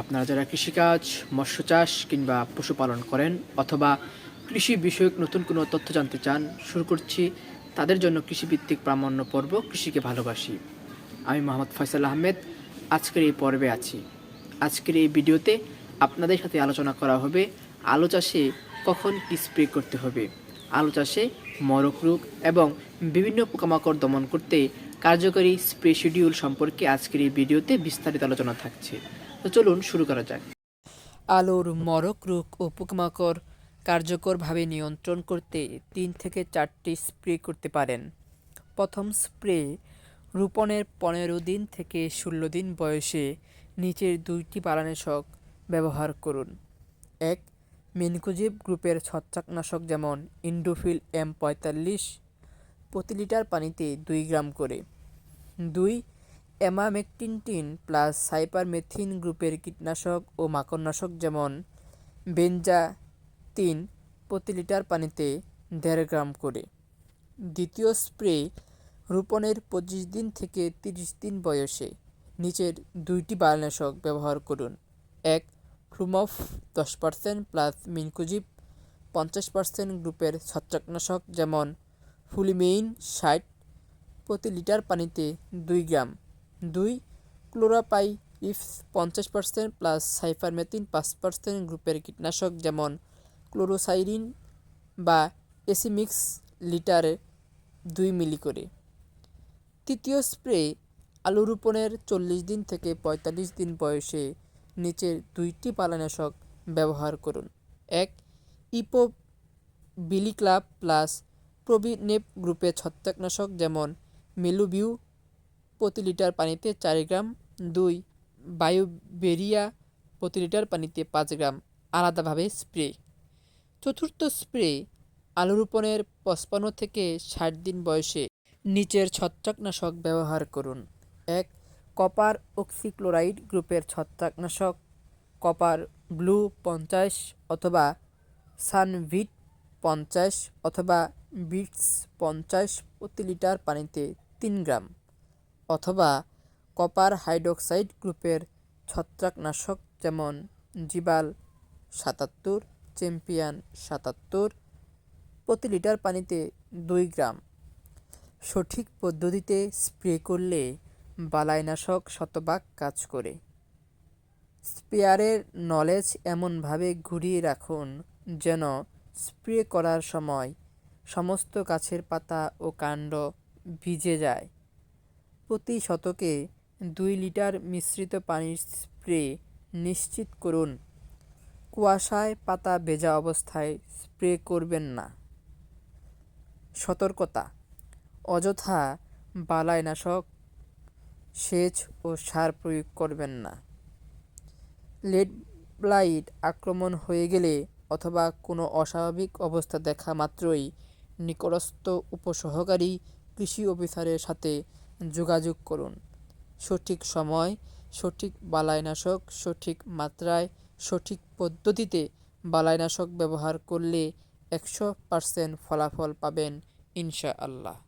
আপনারা যারা কৃষিকাজ, মৎস্য চাষ কিংবা পশুপালন করেন অথবা কৃষি বিষয়ক নতুন কোনো তথ্য জানতে চান, শুরু করছি তাদের জন্য কৃষিভিত্তিক প্রামাণ্য পর্ব কৃষিকে ভালোবাসি। আমি মোহাম্মদ ফয়সাল আহমেদ, আজকের এই পর্বে আছি। আজকের এই ভিডিওতে আপনাদের সাথে আলোচনা করা হবে আলু চাষে কখন কী স্প্রে করতে হবে, আলু চাষে মরক রোগ এবং বিভিন্ন পোকামাকড় দমন করতে কার্যকরী স্প্রে শিডিউল সম্পর্কে আজকের এই ভিডিওতে বিস্তারিত আলোচনা থাকছে। তো চলুন শুরু করা যাক। আলুর মরক রোগ ও পোকামাকড় কার্যকরভাবে নিয়ন্ত্রণ করতে তিন থেকে চারটি স্প্রে করতে পারেন। প্রথম স্প্রে রোপণের পনেরো দিন থেকে ষোলো দিন বয়সে নিচের দুইটি বালানাশক ব্যবহার করুন। এক, মিনকোজিব গ্রুপের ছত্রাকনাশক যেমন ইন্ডোফিল এম পঁয়তাল্লিশ প্রতি লিটার পানিতে দুই গ্রাম করে। দুই অ্যামামেকটিনটিন প্লাস সাইপারমেথিন গ্রুপের কীটনাশক ও মাকড়নাশক যেমন বেঞ্জা তিন প্রতি লিটার পানিতে দেড় গ্রাম করে। দ্বিতীয় স্প্রে রোপণের পঁচিশ দিন থেকে তিরিশ দিন বয়সে। নিচের দুইটি বালনাশক ব্যবহার করুন। এক ফ্লুমফ দশ পার্সেন্ট প্লাস মিনকোজিব পঞ্চাশ পার্সেন্ট গ্রুপের ছত্রাকনাশক যেমন ফুলিমেইন ষাট প্রতি লিটার পানিতে দুই গ্রাম। দুই, ক্লোরাপাই ইফস পঞ্চাশ পার্সেন্ট প্লাস সাইফারমেথিন পাঁচ পার্সেন্ট গ্রুপের কীটনাশক যেমন ক্লোরোসাইরিন বা এসিমিক্স লিটারে দুই মিলি করে। তৃতীয় স্প্রে আলু রোপণের চল্লিশ দিন থেকে পঁয়তাল্লিশ দিন বয়সে নিচের দুইটি পালানাশক ব্যবহার করুন। এক ইপো বিলিক্লাব প্লাস প্রবিনেপ গ্রুপে ছত্রাকনাশক যেমন মেলুবিউ প্রতি লিটার পানিতে চার গ্রাম, দুই বায়োবেরিয়া প্রতি লিটার পানিতে পাঁচ গ্রাম আলাদাভাবে স্প্রে। চতুর্থ স্প্রে আলু রোপণের পঁচপান্ন থেকে ষাট দিন বয়সে নিচের ছত্রাকনাশক ব্যবহার করুন। এক, কপার অক্সিক্লোরাইড গ্রুপের ছত্রাকনাশক, কপার ব্লু পঞ্চাশ অথবা সানভিট পঞ্চাশ অথবা বিটস পঞ্চাশ প্রতি লিটার পানিতে তিন গ্রাম। অথবা কপার হাইড্রোক্সাইড গ্রুপের ছত্রাকনাশক যেমন জিবাল সাতাত্তর চ্যাম্পিয়ন সাতাত্তর প্রতি লিটার পানিতে দুই গ্রাম। সঠিক পদ্ধতিতে স্প্রে করলে বালাইনাশক শতভাগ কাজ করে। স্প্রেয়ারের নলেজ এমনভাবে ঘুরিয়ে রাখুন যেন স্প্রে করার সময় সমস্ত গাছের পাতা ও কাণ্ড ভিজে যায়। প্রতি শতকে দুই লিটার মিশ্রিত পানির স্প্রে নিশ্চিত করুন। কুয়াশায় পাতা ভেজা অবস্থায় স্প্রে করবেন না। সতর্কতা, অযথা বালাইনাশক, সেচ ও সার প্রয়োগ করবেন না। লেড ব্লাইট আক্রমণ হয়ে গেলে অথবা কোনো অস্বাভাবিক অবস্থা দেখা মাত্রই নিকটস্থ উপসহকারী কৃষি অফিসারের সাথে যোগাযোগ করুন। সঠিক সময়, সঠিক বালাইনাশক, সঠিক মাত্রায়, সঠিক পদ্ধতিতে বালাইনাশক ব্যবহার করলে একশো পার্সেন্ট ফলাফল পাবেন ইনশাআল্লাহ।